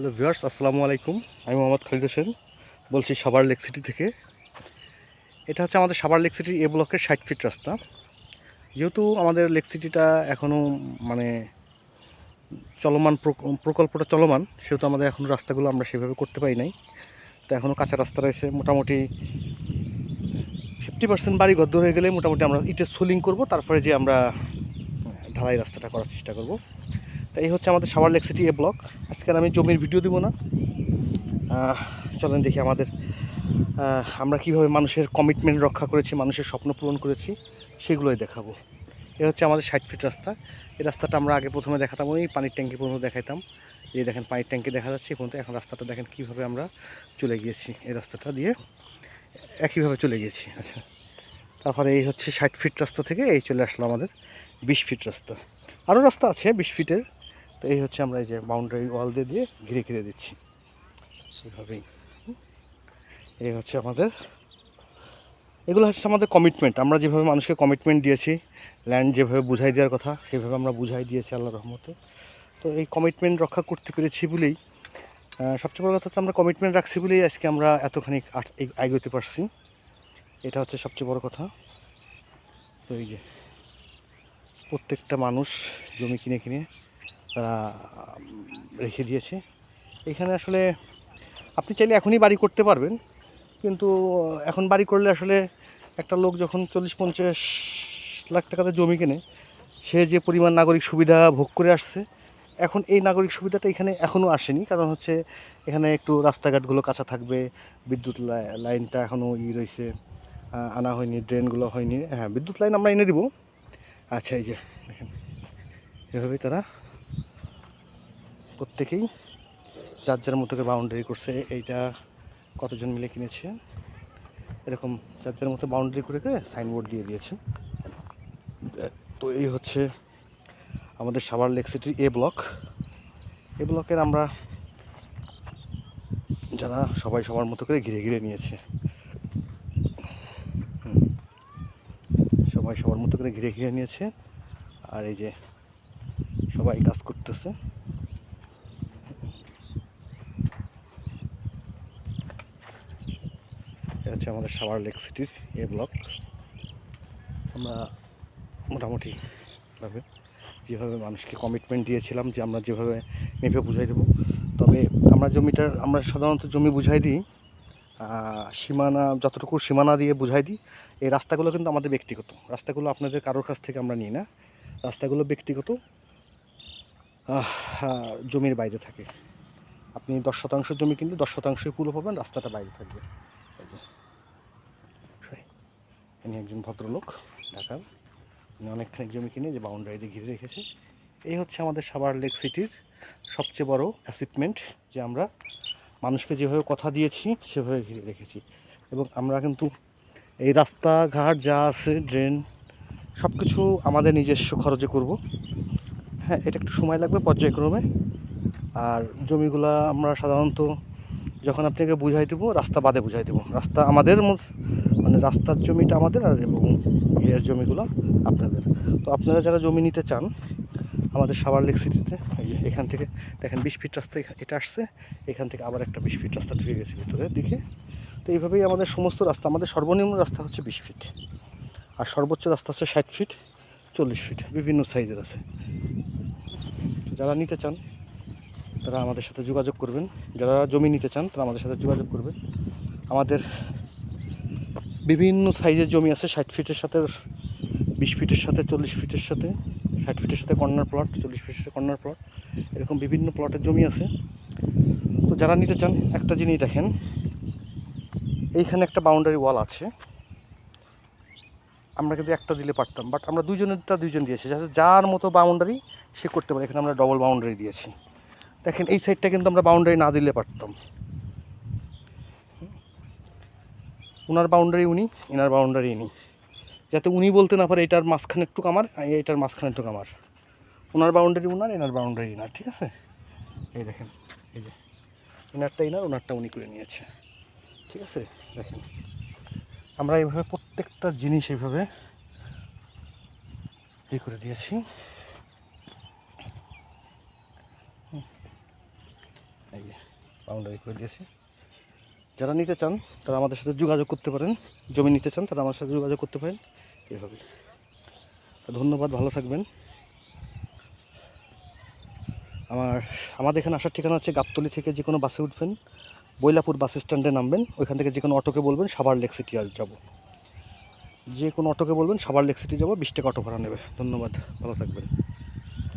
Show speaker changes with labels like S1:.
S1: Hello viewers, আসসালামু আলাইকুম। আমি মোহাম্মদ খালিদ হোসেন, বলছি সাভার লেক সিটি থেকে। এটা হচ্ছে আমাদের সাভার লেক সিটির এ ব্লকের ষাট ফিট রাস্তা। যেহেতু আমাদের লেক সিটিটা এখনও মানে চলমান প্রক- প্রকল্পটা চলমান, সেহেতু আমাদের এখনও রাস্তাগুলো আমরা সেভাবে করতে পারি নাই। তো এখনও কাঁচা রাস্তা রয়েছে, মোটামুটি ফিফটি পার্সেন্ট বাড়ি গদ্দ হয়ে গেলে মোটামুটি আমরা ইটের সোলিং করব, তারপরে যে আমরা ঢালাই রাস্তাটা করার চেষ্টা করব। তো এই হচ্ছে আমাদের Savar lake city A block. আজকে আমি জমির ভিডিও দিব না। চলেন দেখি আমাদের আমরা কীভাবে মানুষের কমিটমেন্ট রক্ষা করেছি, মানুষের স্বপ্ন পূরণ করেছি, সেগুলোই দেখাবো। এ হচ্ছে আমাদের ষাট ফিট রাস্তা। এই রাস্তাটা আমরা আগে প্রথমে দেখাতাম, ওই পানির ট্যাঙ্কি পর্যন্ত দেখাইতাম। এই দেখেন পানির ট্যাঙ্কি দেখা যাচ্ছে পর্যন্ত। এখন রাস্তাটা দেখেন কীভাবে আমরা চলে গিয়েছি, এই রাস্তাটা দিয়ে একইভাবে চলে গিয়েছি। আচ্ছা তারপরে এই হচ্ছে ষাট ফিট রাস্তা থেকে এই চলে আসলো আমাদের বিশ ফিট রাস্তা। আরও রাস্তা আছে বিশ ফিটের তো এই হচ্ছে আমরা এই যে বাউন্ডারি ওয়াল দিয়ে দিয়ে ঘিরে ঘিরে দিচ্ছি। এইভাবেই। এই হচ্ছে আমাদের, এগুলো হচ্ছে আমাদের কমিটমেন্ট আমরা যেভাবে মানুষকে কমিটমেন্ট দিয়েছি ল্যান্ড যেভাবে বুঝাই দেওয়ার কথা, সেভাবে আমরা বুঝাই দিয়েছি আল্লাহ রহমতে। তো এই কমিটমেন্ট রক্ষা করতে পেরেছি বলেই সবচেয়ে বড় কথা হচ্ছে আমরা কমিটমেন্ট রাখছি বলেই আজকে আমরা এতখানি এগোতে পারছি। এটা হচ্ছে সবচেয়ে বড় কথা। তো এই যে প্রত্যেকটা মানুষ জমি কিনে কিনে তারা রেখে দিয়েছে। এখানে আসলে আপনি চাইলে এখনই বাড়ি করতে পারবেন, কিন্তু এখন বাড়ি করলে আসলে একটা লোক যখন চল্লিশ পঞ্চাশ লাখ টাকাতে জমি কেনে, সে যে পরিমাণ নাগরিক সুবিধা ভোগ করে আসছে, এখন এই নাগরিক সুবিধাটা এখানে এখনও আসেনি। কারণ হচ্ছে এখানে একটু রাস্তাঘাটগুলো কাঁচা থাকবে, বিদ্যুৎ লাই- লাইনটা এখনও ই রয়েছে আনা হয়নি, ড্রেনগুলো হয়নি। হ্যাঁ বিদ্যুৎ লাইন আমরা এনে দিব। আচ্ছা এই যে এভাবেই তারা প্রত্যেকেই যার যার মতো করে বাউন্ডারি করছে। এইটা কতজন মিলে কিনেছে? এরকম যার যার মতো বাউন্ডারি করে করে সাইনবোর্ড দিয়ে দিয়েছে। তো এই হচ্ছে আমাদের সাভার লেক সিটির এ ব্লক এ ব্লকের আমরা যারা সবাই সবার মতো করে ঘিরে ঘিরে নিয়েছে। সবাই সবার মতো করে ঘিরে ঘিরে নিয়েছে। আর এই যে সবাই কাজ করতেছে। এটা হচ্ছে আমাদের সাভার লেক সিটির এ ব্লক। আমরা মোটামুটি ভাবে যেভাবে মানুষকে কমিটমেন্ট দিয়েছিলাম যে আমরা যেভাবে মেপে বুঝাই দেবো। তবে আমরা জমিটার, আমরা সাধারণত জমি বুঝাই দিই সীমানা, যতটুকু সীমানা দিয়ে বুঝাই দিই, এই রাস্তাগুলো কিন্তু আমাদের ব্যক্তিগত। রাস্তাগুলো আপনাদের কারোর কাছ থেকে আমরা নিই না। রাস্তাগুলো ব্যক্তিগত জমির বাইরে থাকে। আপনি দশ শতাংশ জমি কিনলে দশ শতাংশই পুরো পাবেন রাস্তাটা বাইরে থাকবে। ইনি একজন ভদ্রলোক, ঢাকার। উনি অনেকখানি জমি কিনে যে বাউন্ডারি দিয়ে ঘিরে রেখেছে। এই হচ্ছে আমাদের সাভার লেক সিটির সবচেয়ে বড় অ্যাচিভমেন্ট যে আমরা মানুষকে যেভাবে কথা দিয়েছি, সেভাবে ঘিরে রেখেছি। এবং আমরা কিন্তু এই রাস্তাঘাট যা আছে ড্রেন সব কিছু আমাদের নিজস্ব খরচে করব। হ্যাঁ এটা একটু সময় লাগবে পর্যায়ক্রমে। আর জমিগুলা আমরা সাধারণত যখন আপনাকে বুঝাই দেবো, রাস্তা বাদে বুঝাই দেবো। রাস্তা আমাদের মানে রাস্তার জমিটা আমাদের আর এবং ইয়ের জমিগুলো আপনাদের। তো আপনারা যারা জমি নিতে চান, আমাদের সাভার লেক সিটিতে, এই যে এখান থেকে দেখেন বিশ ফিট রাস্তা এটা আসছে, এখান থেকে আবার একটা বিশ ফিট রাস্তা ঢুকে গেছে ভিতরে দিকে। তো এইভাবেই আমাদের সমস্ত রাস্তা, আমাদের সর্বনিম্ন রাস্তা হচ্ছে বিশ ফিট। আর সর্বোচ্চ রাস্তা হচ্ছে ষাট ফিট, চল্লিশ ফিট, বিভিন্ন সাইজের আছে। যারা নিতে চান, তারা আমাদের সাথে যোগাযোগ করবেন। যারা জমি নিতে চান, তারা আমাদের সাথে যোগাযোগ করবেন। আমাদের বিভিন্ন সাইজের জমি আছে, ষাট ফিটের সাথে, বিশ ফিটের সাথে, চল্লিশ ফিটের সাথে, ষাট ফিটের সাথে কর্নার প্লট চল্লিশ ফিটের সাথে কর্নার প্লট এরকম বিভিন্ন প্লটের জমি আছে। তো যারা নিতে চান, একটা জিনিস দেখেন, এইখানে একটা বাউন্ডারি ওয়াল আছে। আমরা কিন্তু একটা দিলে পারতাম বাট আমরা দুজনেরটা দুইজন দিয়েছি, যাতে যার মতো বাউন্ডারি সে করতে পারে। এখানে আমরা ডবল বাউন্ডারি দিয়েছি। দেখেন এই সাইডটা কিন্তু আমরা বাউন্ডারি না দিলে পারতাম। ওনার বাউন্ডারি উনি এনার বাউন্ডারি ইনি। যাতে উনি বলতে না পারে এটার মাঝখানে একটু আমার এটার মাঝখানে একটু আমার ওনার বাউন্ডারি ওনার এনার বাউন্ডারি এনার ঠিক আছে? এই দেখেন, এই যে এনারটা এনার ওনারটা উনি করে নিয়েছে। ঠিক আছে? দেখেন, আমরা এইভাবে প্রত্যেকটা জিনিস এইভাবে ই করে দিয়েছি। এই যে বাউন্ডারি করে দিয়েছি। যারা নিতে চান, তারা আমাদের সাথে যোগাযোগ করতে পারেন। জমি নিতে চান, তারা আমার সাথে যোগাযোগ করতে পারেন। এভাবে ধন্যবাদ, ভালো থাকবেন। আমার, আমাদের এখানে আসার ঠিকানা হচ্ছে গাবতলি থেকে যে কোনো বাসে উঠবেন। বৈলাপুর বাস স্ট্যান্ডে নামবেন। ওইখান থেকে যে কোনো অটোকে বলবেন, সাভার লেক সিটি আর যাব। যে কোনো অটোকে বলবেন, সাভার লেক সিটি যাব, বিশ টাকা অটো ভাড়া নেবে। ধন্যবাদ, ভালো থাকবেন।